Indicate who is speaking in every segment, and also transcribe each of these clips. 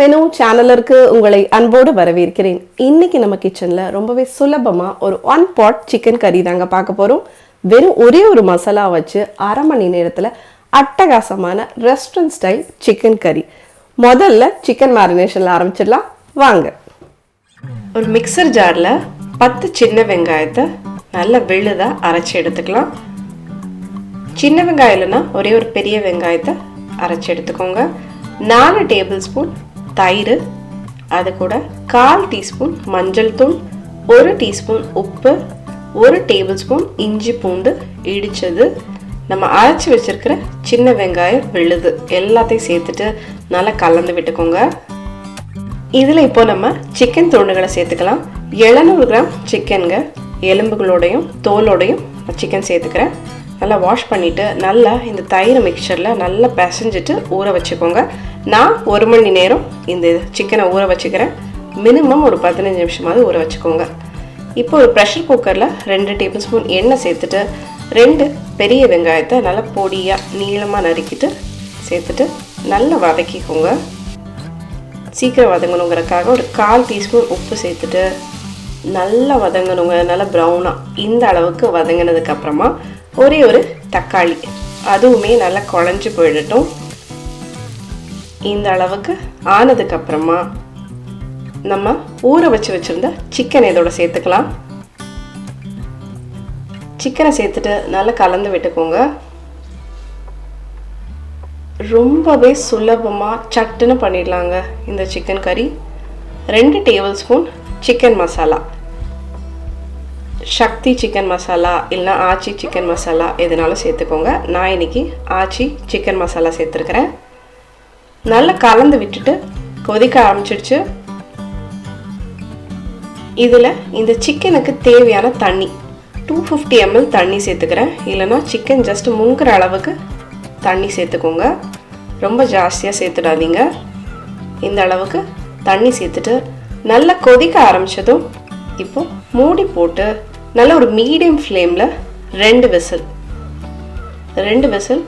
Speaker 1: Menu சேனலருக்கு உங்களை அன்போடு வரவேற்கிறேன். இன்னைக்கு நம்ம கிச்சனில் ரொம்பவே சுலபமாக ஒரு ஒன் பாட் சிக்கன் கறி தாங்க பார்க்க போகிறோம் வெறும் ஒரே ஒரு மசாலா வச்சு அரை மணி நேரத்தில் அட்டகாசமான ரெஸ்டாரண்ட் ஸ்டைல் சிக்கன் கறி முதல்ல சிக்கன் மேரினேஷனில் ஆரம்பிச்சிடலாம். வாங்க. ஒரு மிக்சர் ஜாரில் பத்து சின்ன வெங்காயத்தை நல்ல விழுதாக அரைச்சி எடுத்துக்கலாம். சின்ன வெங்காயம் இல்லைன்னா ஒரே ஒரு பெரிய வெங்காயத்தை அரைச்சி எடுத்துக்கோங்க. நாலு டேபிள் ஸ்பூன் தயிர் அது கூட கால் டீஸ்பூன் மஞ்சள் தூள் ஒரு டீஸ்பூன் உப்பு ஒரு டேபிள் ஸ்பூன் இஞ்சி பூண்டு இடித்தது நம்ம அரைச்சி வச்சிருக்கிற சின்ன வெங்காயம் விழுது. எல்லாத்தையும் சேர்த்துட்டு நல்லா கலந்து விட்டுக்கோங்க. இதில் இப்போ நம்ம சிக்கன் துண்டுகளை சேர்த்துக்கலாம். எழுநூறு கிராம் சிக்கனுங்க எலும்புகளோடையும் தோலோடையும் சிக்கன் சேர்த்துக்கிறேன். நல்லா வாஷ் பண்ணிவிட்டு நல்லா இந்த தயிர் மிக்சரில் நல்லா பிசைஞ்சிட்டு ஊற வச்சுக்கோங்க. நான் ஒரு மணி நேரம் இந்த சிக்கனை ஊற வச்சுக்கிறேன். மினிமம் ஒரு பதினஞ்சு நிமிஷமாவது ஊற வச்சுக்கோங்க. இப்போ ஒரு ப்ரெஷர் குக்கரில் ரெண்டு டேபிள் ஸ்பூன் எண்ணெய் சேர்த்துட்டு ரெண்டு பெரிய வெங்காயத்தை நல்லா பொடியாக நீளமாக நறுக்கிட்டு சேர்த்துட்டு நல்லா வதக்கிக்கோங்க. சீக்கிரம் வதங்கணுங்கிறதுக்காக ஒரு கால் டீஸ்பூன் உப்பு சேர்த்துட்டு நல்லா வதங்கணுங்க நல்லா ப்ரௌனாக இந்த அளவுக்கு வதங்கினதுக்கப்புறமா ஒரே ஒரு தக்காளி. அதுவுமே நல்லா குழஞ்சி போயிடட்டும். இந்த அளவுக்கு ஆனதுக்கப்புறமா நம்ம ஊற வச்சு வச்சுருந்த சிக்கன் இதோட சேர்த்துக்கலாம். சிக்கனை சேர்த்துட்டு நல்லா கலந்து விட்டுக்கோங்க. ரொம்பவே சுலபமாக சட்டுன்னு பண்ணிடலாங்க இந்த சிக்கன் கறி ரெண்டு table spoon chicken masala Sakthi chicken masala இல்லைனா ஆச்சி சிக்கன் மசாலா எதுனாலும் சேர்த்துக்கோங்க. நான் இன்னைக்கு ஆச்சி சிக்கன் மசாலா சேர்த்துருக்குறேன். நல்லா கலந்து விட்டுட்டு கொதிக்க ஆரம்பிச்சிடுச்சு. இதில் இந்த சிக்கனுக்கு தேவையான தண்ணி டூ ஃபிஃப்டி எம்எல் தண்ணி சேர்த்துக்கிறேன். இல்லைனா சிக்கன் ஜஸ்ட் முங்குற அளவுக்கு தண்ணி சேர்த்துக்கோங்க. ரொம்ப ஜாஸ்தியாக சேர்த்துடாதீங்க. இந்த அளவுக்கு தண்ணி சேர்த்துட்டு நல்லா கொதிக்க ஆரம்பித்ததும் இப்போ மூடி போட்டு நல்ல ஒரு மீடியம் ஃப்ளேமில் ரெண்டு விசில் ரெண்டு விசில்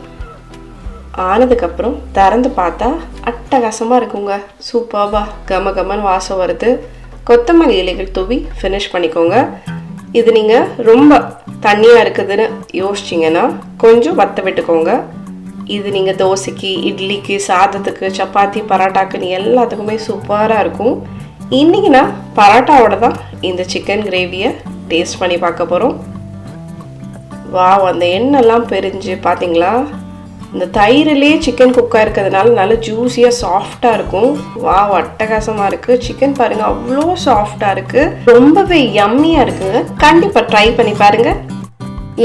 Speaker 1: ஆனதுக்கப்புறம் திறந்து பார்த்தா அட்டகாசமாக இருக்குங்க. சூப்பராக கம கமன்னு வாசம் வருது. கொத்தமல்லி இலைகள் தூவி ஃபினிஷ் பண்ணிக்கோங்க. இது நீங்கள் ரொம்ப தண்ணியாக இருக்குதுன்னு யோசிச்சிங்கன்னா கொஞ்சம் வத்த விட்டுக்கோங்க. இது நீங்கள் தோசைக்கு இட்லிக்கு சாதத்துக்கு சப்பாத்தி பரோட்டாக்குன்னு எல்லாத்துக்குமே சூப்பராக இருக்கும். இன்றைக்கி நான் பரோட்டாவோட தான் இந்த சிக்கன் கிரேவியை டேஸ்ட் பண்ணி பார்க்க போகிறோம் வா அந்த எண்ணெய்லாம் பிரிஞ்சு பார்த்தீங்களா இந்த தயிரிலே சிக்கன் குக்காக இருக்கிறதுனால நல்லா ஜூஸியாக சாஃப்டாக இருக்கும். வா அட்டகாசமாக இருக்குது சிக்கன் பாருங்கள் அவ்வளோ சாஃப்டாக இருக்குது ரொம்பவே யம்மியாக இருக்குங்க கண்டிப்பாக ட்ரை பண்ணி பாருங்கள்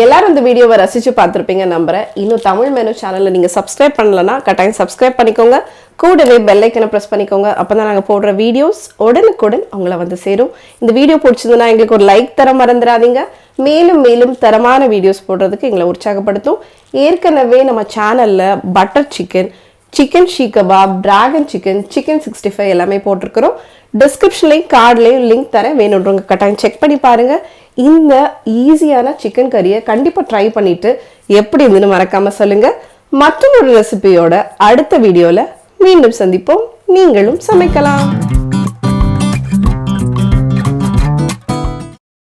Speaker 1: எல்லாரும் இந்த வீடியோவை ரசித்து பார்த்துருப்பீங்க நம்புகிறேன் இன்னும் தமிழ் மெனு சேனலில் நீங்கள் சப்ஸ்கிரைப் பண்ணலன்னா கட்டாயம் சப்ஸ்கிரைப் பண்ணிக்கோங்க. கூடவே பெல்லைக்கனை ப்ரெஸ் பண்ணிக்கோங்க. அப்போ தான் நாங்கள் போடுற வீடியோஸ் உடனுக்குடன் அவங்கள வந்து சேரும். இந்த வீடியோ பிடிச்சதுன்னா எங்களுக்கு ஒரு லைக் தர மறந்துடாதீங்க. மேலும் மேலும் தரமான வீடியோஸ் போடுறதுக்கு எங்களை உற்சாகப்படுத்தும். ஏற்கனவே நம்ம சேனலில் butter chicken chicken seekh kebab dragon chicken chicken sixty five எல்லாமே போட்டிருக்கிறோம். டிஸ்கிரிப்ஷன்லேயும் கார்ட்லேயும் லிங்க் தரேன். வேணுன்றவங்க கட்டாயம் செக் பண்ணி பாருங்கள் இந்த ஈஸியான சிக்கன் கறியை கண்டிப்பாக ட்ரை பண்ணிவிட்டு எப்படி இருந்துன்னு மறக்காமல் சொல்லுங்கள் மற்றொரு ரெசிபியோட அடுத்த வீடியோவில் மீண்டும் சந்திப்போம். நீங்களும் சமைக்கலாம்.